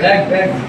Back, back.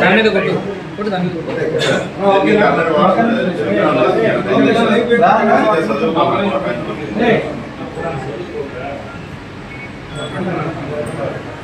దాని మీద కొట్టు కొట్టు దాని మీద కొట్టు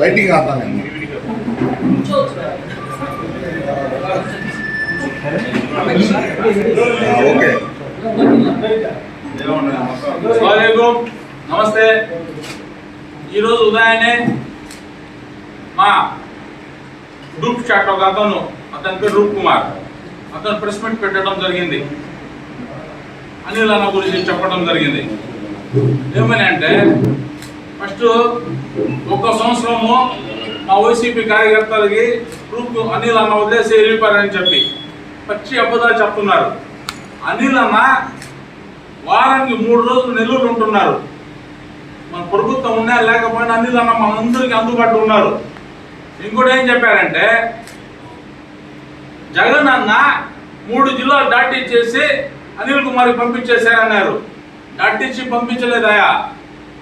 లైటింగ్ ఆపాలి ఓకే. నమస్తే. ఈరోజు ఉదయాన్నే మా గ్రూప్ చాట్ ఒక అతను అతని పేరు రూప్ కుమార్. అతను ప్రెస్ మీట్ పెట్టడం జరిగింది. అనిల్ అన్న గురించి చెప్పడం జరిగింది. ఏమని అంటే ఫస్ట్ ఒక్క సంవత్సరము మా వైసీపీ కార్యకర్తలకి గ్రూప్ అనిల్ అన్న వదిలేసి వెళ్ళిపోయారని చెప్పి పచ్చి అబద్ధాలు చెప్తున్నారు. అనిల్ అన్న వారానికి మూడు రోజులు నెల్లూరు ఉంటున్నారు. మన ప్రభుత్వం ఉన్నా లేకపోయినా అనిల్ అన్న మనందరికీ అందుబాటులో ఉన్నారు. ఇంకోటి ఏం చెప్పారంటే జగన్ అన్న మూడు జిల్లాలు దాటిచ్చేసి అనిల్ కుమార్కి పంపించేశారన్నారు. దాటిచ్చి పంపించలేదయా?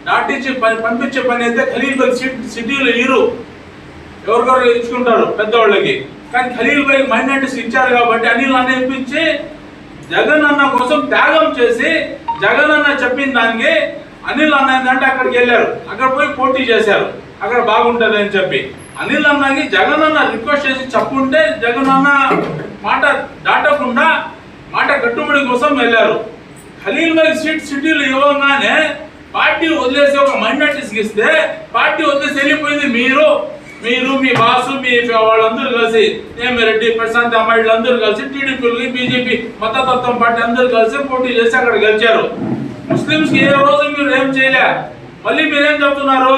దాటిచ్చి పని పంపించే పని అయితే ఖలీల్ బై సిటీలో ఇరు. ఎవరికెవరు ఇచ్చుకుంటారు పెద్దవాళ్ళకి. కానీ ఖలీల్ బై మైనార్టీస్ ఇచ్చారు కాబట్టి అనిల్ అన్న ఇప్పించి జగన్ అన్న కోసం త్యాగం చేసి జగన్ అన్న చెప్పిన దానికి అనిల్ అన్న ఏంటంటే అక్కడికి వెళ్ళారు. అక్కడ పోయి పోటీ చేశారు. అక్కడ బాగుంటుంది అని చెప్పి. అనిల్ అన్నకి జగన్ అన్న రిక్వెస్ట్ చేసి చెప్పుంటే జగన్ అన్న మాట దాటకుండా మాట కట్టుబడి కోసం వెళ్ళారు. ఖలీల్ బై సీట్ సిటీలు ఇవ్వగానే పార్టీ వదిలేసి ఒక మైనార్టీస్కి ఇస్తే పార్టీ వదిలేసి వెళ్ళిపోయింది మీరు. మీరు మీ బాసు మీ వాళ్ళందరూ కలిసి రెడ్డి ప్రశాంత్ అమ్మాయిలు అందరూ కలిసి టీడీపీ బీజేపీ మతతత్వం పార్టీ అందరూ కలిసి పోటీ చేసి అక్కడ గెలిచారు. ముస్లింస్కి ఏ రోజు మీరు ఏం చేయలే. మళ్ళీ మీరేం చెప్తున్నారు?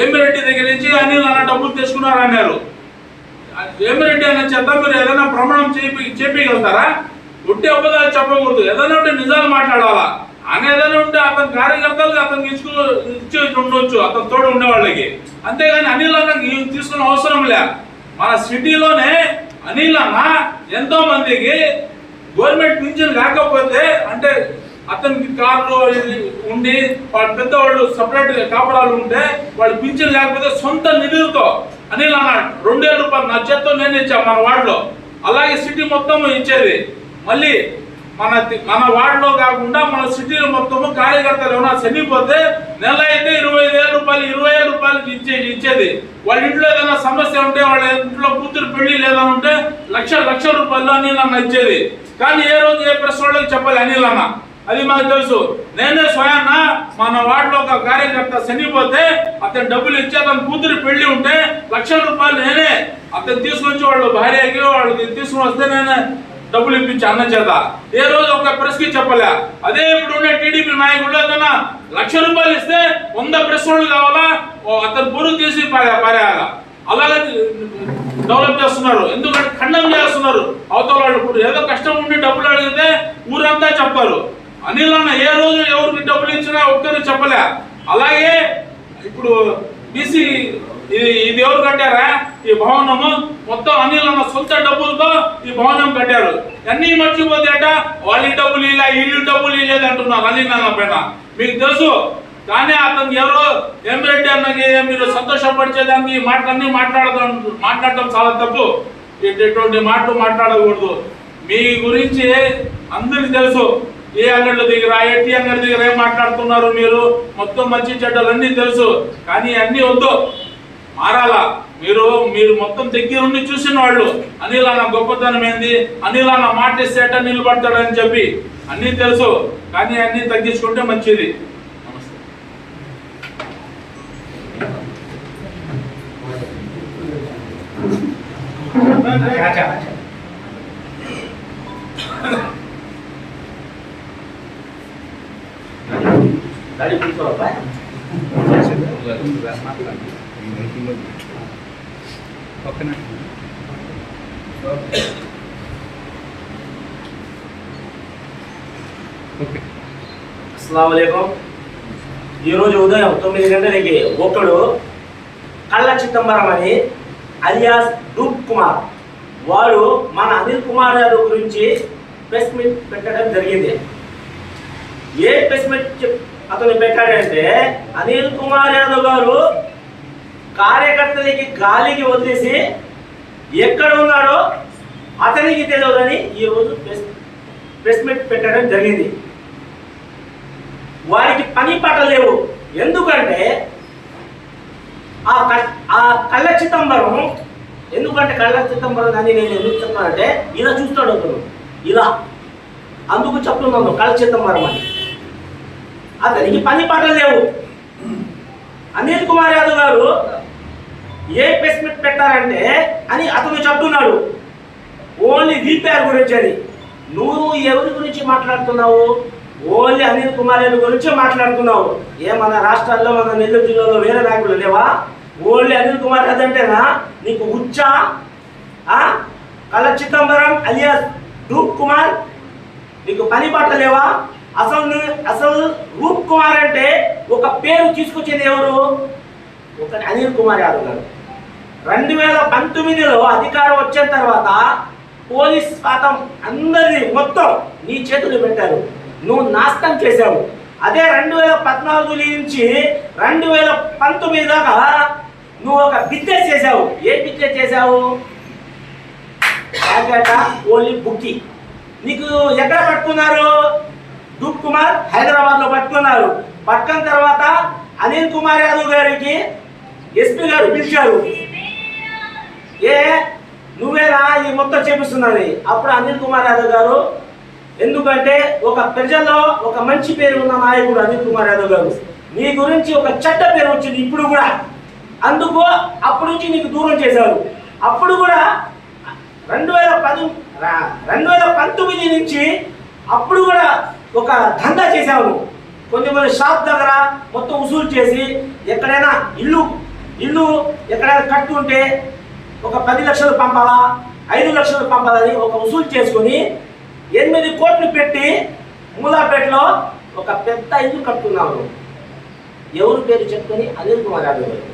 ఏమిరెడ్డి దగ్గర నుంచి అనిల్ అన్న డబ్బులు తెచ్చుకున్నారు అన్నారు ఏమిరెడ్డి అన్న చేత మీరు ఏదైనా ప్రమాణం చేపి చేపించగలుగుతారా ఉంటే అబద్ధాలు చెప్పకూడదు. ఏదైనా ఉంటే నిజాలు మాట్లాడాలా? అని ఏదైనా ఉంటే అతని కార్యకర్తలకు అతనికి ఇచ్చుకు ఇచ్చి ఉండొచ్చు. అతని తోడు ఉండేవాళ్ళకి. అంతేగాని అనిల్ అన్నకి తీసుకున్న అవసరం లే. మన సిటీలోనే అనిల్ అన్న ఎంతో మందికి గవర్నమెంట్ పింఛన్ లేకపోతే అంటే అతనికి కార్లు ఉండి వాళ్ళ పెద్దవాళ్ళు సపరేట్ కాపడాలు ఉంటే వాళ్ళు పింఛన్ లేకపోతే సొంత నిధులతో అనిల్ అన్న రెండేల రూపాయలు నా చేత్తో నేను ఇచ్చా మన వార్డులో. అలాగే సిటీ మొత్తం ఇచ్చేది. మళ్ళీ మన మన వార్డులో కాకుండా మన సిటీలో మొత్తము కార్యకర్తలు ఏమైనా చనిపోతే నెల అయితే ఇరవై ఐదు వేల రూపాయలు ఇరవై వేల రూపాయలు ఇచ్చే ఇచ్చేది. వాళ్ళ ఇంట్లో ఏదైనా సమస్య ఉంటే వాళ్ళ ఇంట్లో కూతురు పెళ్ళి లేదని ఉంటే లక్ష లక్ష రూపాయలు అనిల్ అన్న ఇచ్చేది. కానీ ఏ రోజు ఏ ప్రెస్ వాళ్ళకి చెప్పాలి అనిల్ అన్న. అది మాకు తెలుసు. నేనే స్వయాన మన వార్డులో ఒక కార్యకర్త చనిపోతే అతను డబ్బులు ఇచ్చి అతను కూతురు పెళ్ళి ఉంటే లక్షల రూపాయలు నేనే. అతను తీసుకొచ్చి వాళ్ళు భార్యకి వాళ్ళకి తీసుకుని వస్తే నేనే. డబ్బులు ఇప్పించి అన్న చేత. ఏ రోజు ఒక ప్రెస్కి చెప్పలే. అదే ఇప్పుడు ఉండే టీడీపీ నాయకుడు ఏదన్నా లక్ష రూపాయలు ఇస్తే వంద ప్రెస్ వాళ్ళు కావాలా? ఓ అతను బురుగు తీసి పారేయాల? అలాగే డెవలప్ చేస్తున్నారు. ఎందుకంటే ఖండం చేస్తున్నారు. అవతల వాళ్ళు ఇప్పుడు ఏదో కష్టం ఉండి డబ్బులు అడిగితే ఊరంతా చెప్పారు. అనిల్ అన్న ఏ రోజు ఎవరికి డబ్బులు ఇచ్చినా ఒక్కరు చెప్పలే. అలాగే ఇప్పుడు బీసీ ఇది ఇది ఎవరు కట్టారా? ఈ భవనము మొత్తం అనిల్ సొంత డబ్బులతో ఈ భవనం కట్టారు అన్ని మర్చిపోతే వాళ్ళ డబ్బులు ఇలా ఇల్లు డబ్బులు ఇల్లేదు అంటున్నారు అనిల్ అన్న పైన. మీకు తెలుసు కానీ అతను ఎవరో ఏం రెడ్డి అన్నకి మీరు సంతోషపరిచేదానికి ఈ మాటలన్నీ మాట్లాడదాం మాట్లాడటం చాలా తప్పు. ఇటువంటి మాటలు మాట్లాడకూడదు. మీ గురించి అందరికి తెలుసు. ఏ అంగడి దగ్గర ఎట్టి అంగడి దగ్గర ఏం మాట్లాడుతున్నారు మీరు? మొత్తం మంచి చెడ్డలు అన్నీ తెలుసు. కానీ అన్నీ వద్దు. మారాలా మీరు మీరు మొత్తం దగ్గర ఉండి చూసిన వాళ్ళు అనిల్ అన్న గొప్పతనం ఏంది అనిల్ అన్న మాట సేట నిలబడతాడని చెప్పి అన్నీ తెలుసు కానీ అన్నీ తగ్గించుకుంటే మంచిది నమస్తే ఈ రోజు అస్సలం ఈరోజు ఉదయం తొమ్మిది గంటలకి ఒకడు కళ్ళ చిదంబరం అని అలియాస్ డూప్ కుమార్. వాడు మన అనిల్ కుమార్ యాదవ్ గురించి ప్రెస్ మీట్ పెట్టడం జరిగింది. ఏ ప్రెస్ మీట్ అతను పెట్టాడంటే అనిల్ కుమార్ యాదవ్ గారు కార్యకర్తలకి గాలికి వదిలేసి ఎక్కడ ఉన్నాడో అతనికి తెలియదని ఈరోజు ప్రెస్ ప్రెస్ మీట్ పెట్టడం జరిగింది. వారికి పని పాట లేవు. ఎందుకంటే ఆ క- ఆ కళ్ళ చిదంబరం ఎందుకంటే కళ్ళ చిదంబరం అని నేను ఎందుకు చెప్తానంటే ఇలా చూస్తాడు అతను ఇలా. అందుకు చెప్తున్నాను కళ్ళ చిదంబరం అని. అతనికి పని పాటలు లేవు. అనిల్ కుమార్ యాదవ్ గారు ఏ ప్లేస్మెంట్ పెట్టారంటే అని అతను చెప్తున్నాడు. ఓన్లీ రీపేర్ గురించి అని. నువ్వు ఎవరి గురించి మాట్లాడుతున్నావు? ఓన్లీ అనిల్ కుమార్ యాదవ్ గురించి మాట్లాడుతున్నావు. ఏ మన రాష్ట్రాల్లో మన నెల్లూరు జిల్లాలో వేరే నాయకులు లేవా? ఓన్లీ అనిల్ కుమార్ యాదవ్ అంటేనా నీకు ఉచ్చా? కళ చిదంబరం అలియాస్ రూప్ కుమార్? నీకు పని పాట లేవా? అసలు అసలు రూప్ కుమార్ అంటే ఒక పేరు తీసుకొచ్చింది ఎవరు? ఒక అనిల్ కుమార్ యాదవ్ గారు. రెండు వేల పంతొమ్మిదిలో అధికారం వచ్చిన తర్వాత పోలీస్ శాతం అందరినీ మొత్తం నీ చేతులు పెట్టారు. నువ్వు నాశనం చేశావు. అదే రెండు వేల పద్నాలుగు నుంచి రెండు వేల పంతొమ్మిది దాకా నువ్వు ఒక బిజినెస్ చేశావు. ఏ బిజినెస్ చేశావు? ఓన్లీ బుక్కి నీకు ఎక్కడ పట్టుకున్నారు? దూప్ కుమార్ హైదరాబాద్లో పట్టుకున్నారు. పట్టుకున్న తర్వాత అనిల్ కుమార్ యాదవ్ గారికి ఎస్పీ గారు పిలిచారు. ఏ? నువ్వేనా ఈ మొత్తం చేపిస్తున్నది? అప్పుడు అనిల్ కుమార్ యాదవ్ గారు ఎందుకంటే ఒక ప్రజల్లో ఒక మంచి పేరు ఉన్న నాయకుడు అనిల్ కుమార్ యాదవ్ గారు. నీ గురించి ఒక చెడ్డ పేరు వచ్చింది ఇప్పుడు కూడా. అందుకు అప్పటి నుంచి నీకు దూరం చేశారు. అప్పుడు కూడా రెండు వేల పది రెండు వేల పంతొమ్మిది నుంచి అప్పుడు కూడా ఒక దందా చేశావు నువ్వు. కొంచెం షాప్ దగ్గర మొత్తం వసూలు చేసి ఎక్కడైనా ఇల్లు ఇల్లు ఎక్కడైనా కట్టుకుంటే ఒక పది లక్షలు పంపాలా? ఐదు లక్షలు పంపాలని ఒక వసూలు చేసుకొని ఎనిమిది కోట్లు పెట్టి మూలాపేటలో ఒక పెద్ద ఇల్లు కట్టుకున్నారు ఎవరు పేరు చెప్పుకొని అనిల్ కుమార్ యాదవ్ గారు.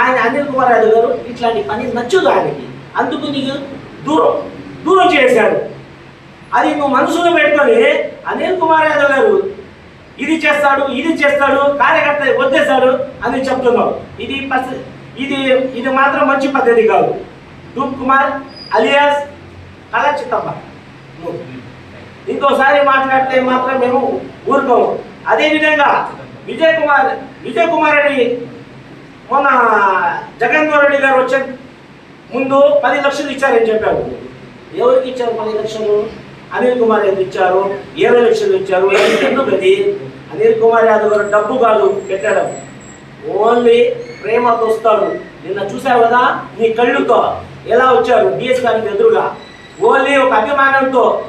ఆయన అనిల్ కుమార్ యాదవ్ గారు ఇట్లాంటి పని నచ్చదు ఆయనకి. అందుకు నీకు దూరం దూరం చేశాడు. అది నువ్వు మనసులో పెట్టుకొని అనిల్ కుమార్ యాదవ్ గారు ఇది చేస్తాడు ఇది చేస్తాడు కార్యకర్త వద్దేశాడు అని చెప్తున్నావు. ఇది పరిస్థితి ఇది ఇది మాత్రం మంచి పద్ధతి కాదు. డూప్ కుమార్ అలియాస్ కళ చిత్తమ్మ ఇంకోసారి మాట్లాడితే మాత్రం మేము ఊరుకోము. అదేవిధంగా విజయ్ కుమార్ విజయ్ కుమార్ రెడ్డి మొన్న జగన్మోహన్ రెడ్డి గారు వచ్చే ముందు పది లక్షలు ఇచ్చారని చెప్పారు. ఎవరికి ఇచ్చారు పది లక్షలు? అనిల్ కుమార్ యాదవ్ ఇచ్చారు? ఇరవై లక్షలు ఇచ్చారు. ఎందుకు అది అనిల్ కుమార్ యాదవ్ గారు డబ్బు కాదు పెట్టడం. ఓన్లీ ప్రేమతో వస్తాడు. నిన్న చూసావు కదా? నీ కళ్ళుతో. ఎలా వచ్చారు డిఎస్ గారికి ఎదురుగా. ఓన్లీ ఒక అభిమానంతో.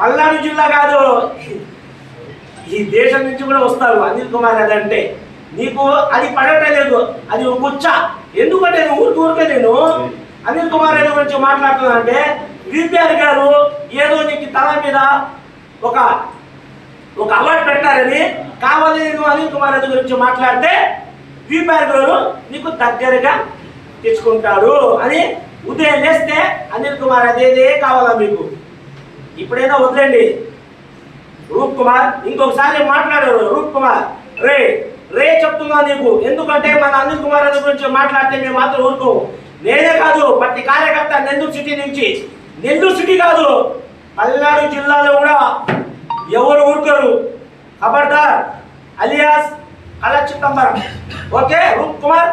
పల్నాడు జిల్లా కాదు. ఈ దేశం నుంచి కూడా వస్తారు అనిల్ కుమార్ యాదవ్ అంటే. నీకు అది పడటం లేదు అది ఒక గుచ్చ. ఎందుకంటే నేను ఊరికి ఊరికే నేను అనిల్ కుమార్ యాదవ్ గురించి మాట్లాడుతున్నా అంటే విపిఆర్ గారు ఏదో నీకు తల మీద ఒక ఒక అవార్డు పెట్టారని కావాలి నేను అనిల్ కుమార్ రెడ్డి గురించి మాట్లాడితే విపిఆర్ నీకు దగ్గరగా తెచ్చుకుంటాడు. అని ఉదయం లేస్తే అనిల్ కుమార్ అదేదే కావాలా మీకు? ఇప్పుడైనా వదిలేండి. రూప్ కుమార్ ఇంకొకసారి మాట్లాడారు. రూప్ కుమార్ రే రే చెప్తున్నా నీకు. ఎందుకంటే మన అనిల్ కుమార్ అని గురించి మాట్లాడితే మేము మాత్రం ఊరుకోము. నేనే కాదు ప్రతి కార్యకర్త నెల్లూరు సిటీ నుంచి. నెల్లూరు సిటీ కాదు పల్నాడు జిల్లాలో కూడా ఎవరు ఊరుకోరు. ఖబర్దార్ అలియాస్ కళ చిదంబరం ఓకే రూప్ కుమార్?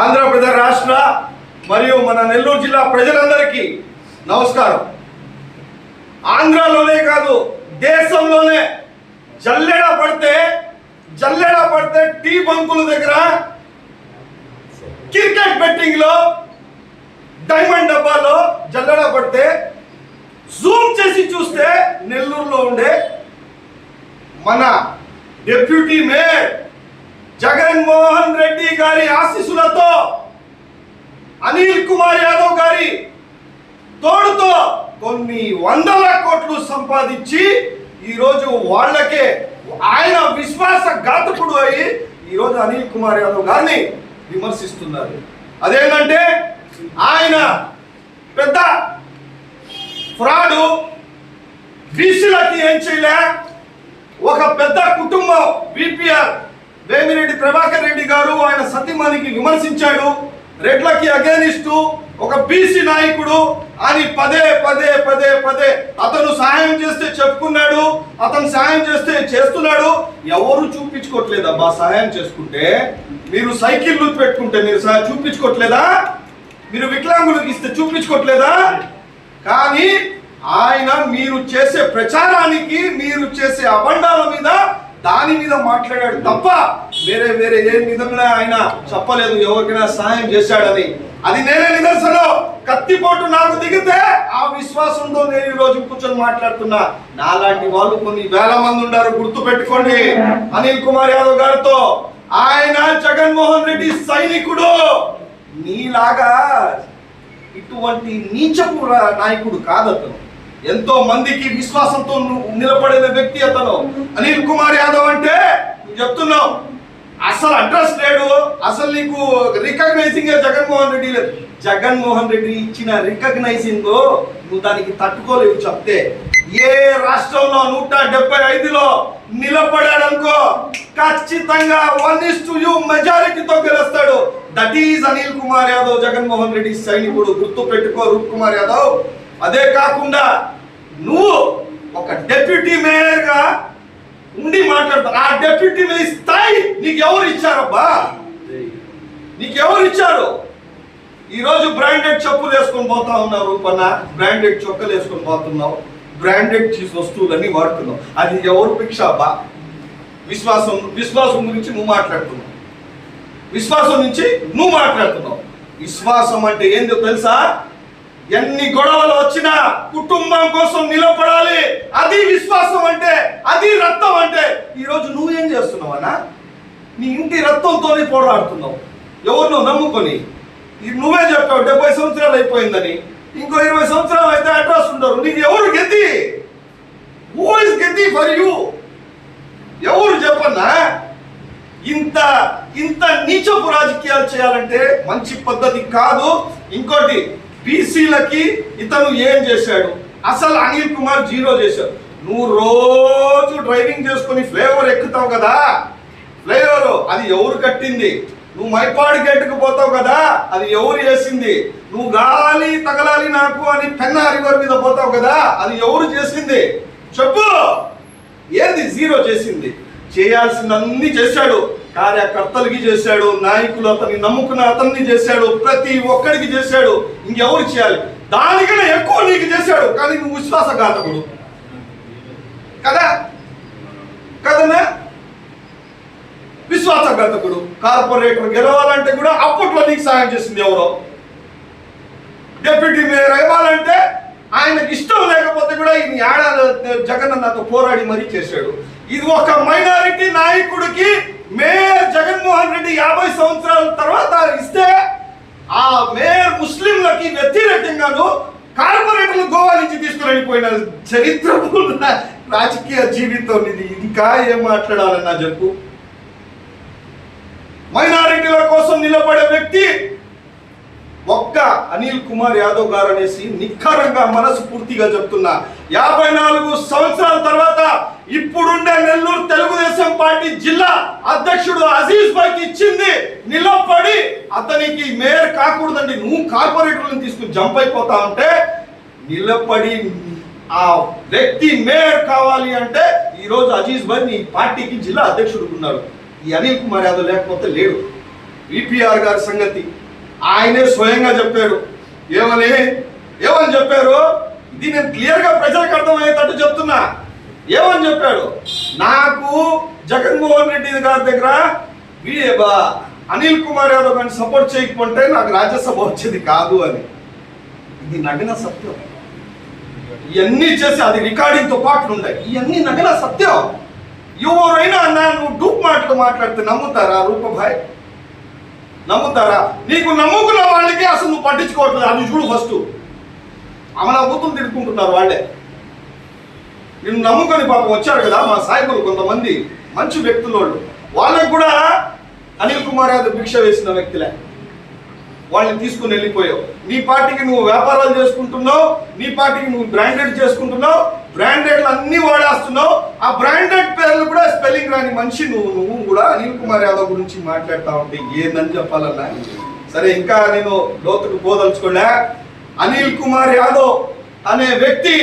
ఆంధ్రప్రదేశ్ రాష్ట్ర మరియు మన నెల్లూరు జిల్లా ప్రజలందరికీ నమస్కారం. ఆంధ్రాలోనే కాదు దేశంలోనే. జల్లెడ పడితే జల్లెడ పడితే టీ బంకుల దగ్గర క్రికెట్ బెట్టింగ్లో డైమండ్ డబ్బాలో జల్లెడ పడితే జూమ్ చేసి చూస్తే నెల్లూరులో ఉండే మన డెప్యూటీ మేయర్ జగన్మోహన్ రెడ్డి గారి ఆశీస్సులతో అనిల్ కుమార్ యాదవ్ గారి తోడుతో కొన్ని వందల కోట్లు సంపాదించి ఈరోజు వాళ్ళకే ఆయన విశ్వాస ఘాతకుడు అయి ఈరోజు అనిల్ కుమార్ యాదవ్ గారిని విమర్శిస్తున్నారు. అదేంటంటే ఆయన పెద్ద ఫ్రాడు బీసీలకి ఏం చేయలే ఒక పెద్ద కుటుంబం బీపీఆర్ వేమిరెడ్డి ప్రభాకర్ రెడ్డి గారు ఆయన సతీమణికి విమర్శించాడు రెడ్లకి అగేనిస్ట్ ఒక బీసీ నాయకుడు అని పదే పదే పదే పదే అతను సహాయం చేస్తే చెప్పుకున్నాడు అతను సహాయం చేస్తే చేస్తున్నాడు. ఎవరు చూపించుకోవట్లేదు అబ్బా సహాయం చేసుకుంటే? మీరు సైకిళ్ళు పెట్టుకుంటే మీరు చూపించుకోవట్లేదా మీరు వికలాంగులకు ఇస్తే చూపించుకోవట్లేదా కానీ ఆయన మీరు చేసే ప్రచారానికి మీరు చేసే అబండాల మీద దాని మీద మాట్లాడాడు తప్ప వేరే వేరే ఏ విధంగా ఆయన చెప్పలేదు ఎవరికైనా సహాయం చేశాడని. అది నేనే నిదర్శనం. కత్తిపోటు నాకు దిగితే ఆ విశ్వాసంతో నేను ఈ రోజు కూర్చొని మాట్లాడుతున్నా. నాలాంటి వాళ్ళు కొన్ని వేల మంది ఉన్నారు గుర్తు పెట్టుకోండి అనిల్ కుమార్ యాదవ్ గారితో ఆయన జగన్మోహన్ రెడ్డి సైనికుడు. నీలాగా ఇటువంటి నీచపు నాయకుడు కాదు అతను ఎంతో మందికి విశ్వాసంతో నిలబడిన వ్యక్తి అతను. అనిల్ కుమార్ యాదవ్ అంటే చెప్తున్నావు. అసలు అడ్రస్ లేడు. అసలు నీకు రికగ్నైజింగ్ జగన్మోహన్ రెడ్డి లేదు. జగన్మోహన్ రెడ్డి ఇచ్చిన రికగ్నైజింగ్ నువ్వు దానికి తట్టుకోలేవు చెప్తే. ఏ రాష్ట్రంలో నూట డెబ్బై ఐదులో నిలబడాడనుకో ఖచ్చితంగా వన్ ఇస్ టు యూ మెజారిటీతో గెలుస్తాడు. దట్ ఈజ్ అనిల్ కుమార్ యాదవ్ జగన్మోహన్ రెడ్డి సైనికుడు. గుర్తు పెట్టుకో రూప్ కుమార్ యాదవ్. అదే కాకుండా నువ్వు ఒక డెప్యూటీ మేయర్గా ఉండి మాట్లాడతారు ఆ డెప్యూటీ స్థాయి నీకు ఎవరు ఇచ్చారబ్బా? నీకు ఎవరు ఇచ్చారు ఈరోజు బ్రాండెడ్ చెప్పులు వేసుకొని పోతా ఉన్నావు రూపన్న. బ్రాండెడ్ చొక్కలు వేసుకొని పోతున్నావు. బ్రాండెడ్ చీజ్ వస్తువులన్నీ వాడుతున్నావు. అది ఎవరు భిక్ష అబ్బా? విశ్వాసం విశ్వాసం గురించి నువ్వు మాట్లాడుతున్నావు. విశ్వాసం నుంచి నువ్వు మాట్లాడుతున్నావు. విశ్వాసం అంటే ఏందో తెలుసా? ఎన్ని గొడవలు వచ్చినా కుటుంబం కోసం నిలబడాలి. అది విశ్వాసం అంటే అది రక్తం అంటే. ఈరోజు నువ్వేం చేస్తున్నావు నీ ఇంటి రక్తంతోనే పోరాడుతున్నావు. ఎవరినో నమ్ముకొని. నువ్వే చెప్పావు డెబ్బై సంవత్సరాలు అయిపోయిందని. ఇంకో ఇరవై సంవత్సరాలు అయితే అడ్రస్ ఉండరు. నీకు ఎవరు గెద్ది హూ ఇస్ గెద్ది ఫర్ యూ ఎవరు చెప్పన్నా? ఇంత ఇంత నీచపు రాజకీయాలు చేయాలంటే మంచి పద్ధతి కాదు. ఇంకోటి బీసీలకి ఇతను ఏం చేశాడు? అసలు అనిల్ కుమార్ జీరో చేశాడు. నువ్వు రోజు డ్రైవింగ్ చేసుకొని ఫ్లేవర్ ఎక్కుతావు కదా? ఫ్లేవర్ అది ఎవరు కట్టింది? నువ్వు మైపాడు గేటుకు పోతావు కదా? అది ఎవరు చేసింది? నువ్వు గాలి తగలాలి నాకు అని పెన్న రివర్ మీద పోతావు కదా? అది ఎవరు చేసింది? చెప్పు! ఏది జీరో చేసింది? చేయాల్సినన్ని చేశాడు. కార్యకర్తలకి చేశాడు నాయకులు అతన్ని నమ్ముకున్న అతన్ని చేశాడు ప్రతి ఒక్కడికి చేశాడు. ఇంకెవరు చేయాలి? దానికన్నా ఎక్కువ నీకు చేశాడు. కానీ నువ్వు విశ్వాసఘాతకుడు. కదా? కదనా? విశ్వాసఘాతకుడు. కార్పొరేటర్ గెలవాలంటే కూడా అప్పట్లో నీకు సాయం చేసింది ఎవరో? డెప్యూటీ మేయర్ అవ్వాలంటే ఆయనకి ఇష్టం లేకపోతే కూడా ఈయన ఏడాది జగన్ నాతో పోరాడి మరీ చేశాడు. ఇది ఒక మైనారిటీ నాయకుడికి మేయర్ జగన్మోహన్ రెడ్డి యాభై సంవత్సరాల తర్వాత ఇస్తే ఆ మేయర్ ముస్లింలకి వ్యతిరేకంగాను కార్పొరేటర్లు గోవా నుంచి తీసుకుని చరిత్ర రాజకీయ జీవితం ఇది. ఇంకా ఏం మాట్లాడాలన్నా చెప్పు. మైనారిటీల కోసం నిలబడే వ్యక్తి ఒక్క అనిల్ కుమార్ యాదవ్ గారు అనేసి నిఖరంగా మనసు పూర్తిగా చెప్తున్నా. యాభై నాలుగు సంవత్సరాల తర్వాత ఇప్పుడుండే నెల్లూరు తెలుగుదేశం పార్టీ జిల్లా అధ్యక్షుడు అజీజ్ భాయ్కి ఇచ్చింది నిలబడి అతనికి మేయర్ కాకూడదండి. నువ్వు కార్పొరేటర్లను తీసుకుని జంప్ అయిపోతా ఉంటే నిలబడి ఆ వ్యక్తి మేయర్ కావాలి అంటే ఈరోజు అజీజ్ భాయ్ నీ పార్టీకి జిల్లా అధ్యక్షుడు ఉన్నాడు ఈ అనిల్ కుమార్ యాదవ్ లేకపోతే లేడు. విపిఆర్ గారి సంగతి. ఆయనే స్వయంగా చెప్పారు ఏమని? ఏమని చెప్పారు? ఇది నేను క్లియర్గా ప్రజలకు అర్థమయ్యేటట్టు చెప్తున్నా. ఏమని చెప్పాడు? నాకు జగన్మోహన్ రెడ్డి గారి దగ్గర వీ- బా- అనిల్ కుమార్ యాదవ్ గారిని సపోర్ట్ చేయకపోతే నాకు రాజ్యసభ వచ్చేది కాదు అని. ఇది నగిన సత్యం. ఇవన్నీ చేసి అది రికార్డింగ్తో పాటు ఉన్నాయి ఇవన్నీ నగల సత్యం. ఎవరైనా అన్నా నువ్వు డూప్ మాటలు మాట్లాడితే నమ్ముతారా రూపభాయ్? నమ్ముతారా? నీకు నమ్ముకున్న వాళ్ళకి అసలు నువ్వు పట్టించుకోవట్లేదు. అది చూడు ఫస్ట్ అమల బూతులు తిట్టుకుంటున్నారు వాళ్ళే. నిన్ను నమ్ముకొని పాపం వచ్చారు కదా మా సాయకులు కొంతమంది మంచి వ్యక్తులు వాళ్ళు. వాళ్ళకి కూడా అనిల్ కుమార్ యాదవ్ భిక్ష వేసిన వ్యక్తులే. వాళ్ళని తీసుకుని వెళ్ళిపోయావు. నీ పార్టీకి నువ్వు వ్యాపారాలు చేసుకుంటున్నావు నీ పార్టీకి నువ్వు బ్రాండెడ్ చేసుకుంటున్నావు బ్రాండెడ్ అన్ని వాడేస్తున్నావు. ఆ బ్రాండెడ్ పేర్లు కూడా స్పెల్లింగ్ రాని మనిషి నువ్వు నువ్వు కూడా అనిల్ కుమార్ యాదవ్ గురించి మాట్లాడుతూ ఉంటే ఏందని చెప్పాలన్నా? సరే ఇంకా నేను లోతుకు పోదలుచుకోలే. అనిల్ కుమార్ యాదవ్ అనే వ్యక్తి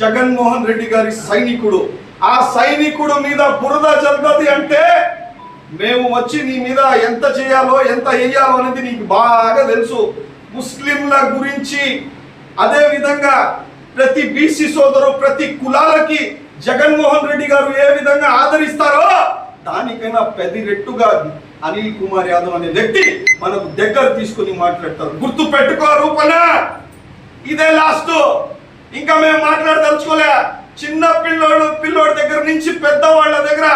జగన్మోహన్ రెడ్డి గారి సైనికుడు. ఆ సైనికుడు మీద బురద చల్లుతుంది అంటే మేము వచ్చి నీ మీద ఎంత చేయాలో ఎంత వేయాలో అనేది నీకు బాగా తెలుసు. ముస్లింల గురించి అదే విధంగా ప్రతి బీసీ సోదరు ప్రతి కులాలకి జగన్మోహన్ రెడ్డి గారు ఏ విధంగా ఆదరిస్తారో దానికైనా పెద్ద రెట్టుగా అనిల్ కుమార్ యాదవ్ అనే వ్యక్తి మనకు దగ్గర తీసుకుని మాట్లాడతారు. గుర్తు పెట్టుకో రూపణ ఇదే లాస్ట్. ఇంకా మేము మాట్లాడదలుచుకోలే. చిన్న పిల్లోడు పిల్లోడి దగ్గర నుంచి పెద్దవాళ్ళ దగ్గర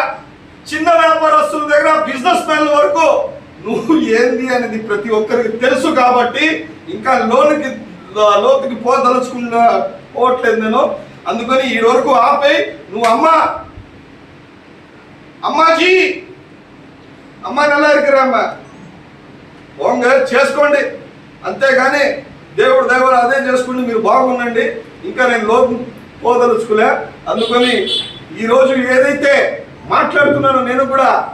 చిన్న వ్యాపారస్తుల దగ్గర బిజినెస్ మెన్ వరకు నువ్వు ఏంది అనేది ప్రతి ఒక్కరికి తెలుసు కాబట్టి ఇంకా లోన్కి లోతుకి పోదలుచుకున్న పోవట్లేదు నేను. అందుకని ఈ వరకు ఆపే నువ్వు అమ్మ అమ్మాజీ అమ్మ నెల అమ్మ? పోంగ చేసుకోండి. అంతేగాని దేవుడు దేవుడు అదే చేసుకుంటే మీరు బాగుండండి. ఇంకా నేను లోపు పోదలుచుకులే. అందుకని ఈరోజు ఏదైతే మాట్లాడుతున్నానో. నేను కూడా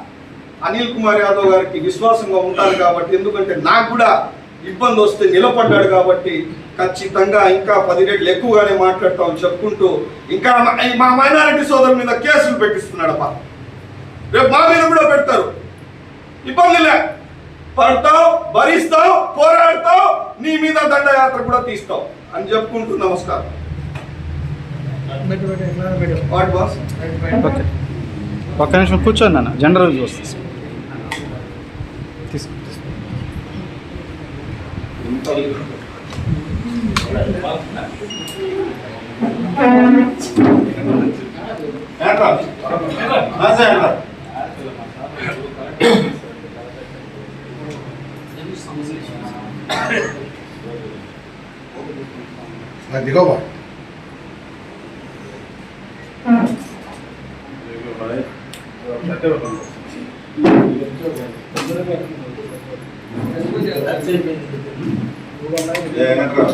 అనిల్ కుమార్ యాదవ్ గారికి విశ్వాసంగా ఉంటాను కాబట్టి ఎందుకంటే నాకు కూడా ఇబ్బంది వస్తే నిలబడ్డాడు కాబట్టి ఖచ్చితంగా ఇంకా పది రెట్లు ఎక్కువగానే మాట్లాడతామని చెప్పుకుంటూ ఇంకా మా- మైనారిటీ సోదరుల మీద కేసులు పెట్టిస్తున్నాడప్ప. రేపు మా మీద కూడా పెడతారు. ఇబ్బంది లే. పడతావు భరిస్తావు పోరాడతావు నీ మీద దండయాత్ర కూడా తీస్తావు అని చెప్పుకుంటూ నమస్కారం. వాట్ బాస్ ఒక్క నిమిషం కూర్చోండి నాన్న. జనరల్ చూస్తా. తీసుకో తీసుకో. దిగోబా